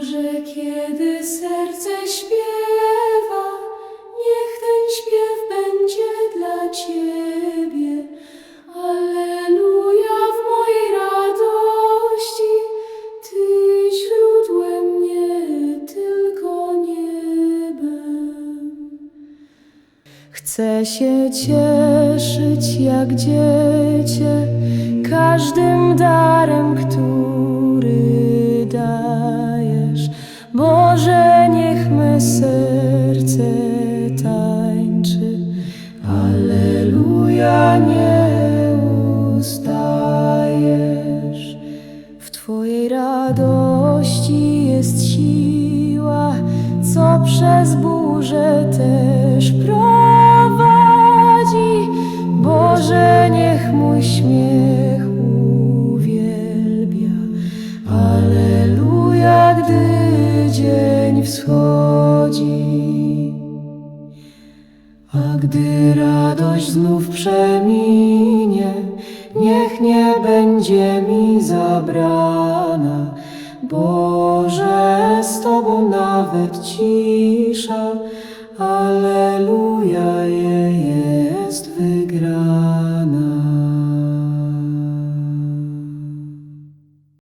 Boże, kiedy serce śpiewa, niech ten śpiew będzie dla Ciebie. Alleluja w mojej radości, Ty źródłem, nie tylko niebem. Chcę się cieszyć jak dziecię każdym darem, który radości jest siła, co przez burzę też prowadzi. Boże, niech mój śmiech uwielbia. Aleluja, gdy dzień wschodzi. A gdy radość znów przeminie, niech nie będzie mi zabrana. Boże, z Tobą nawet cisza, Alleluja,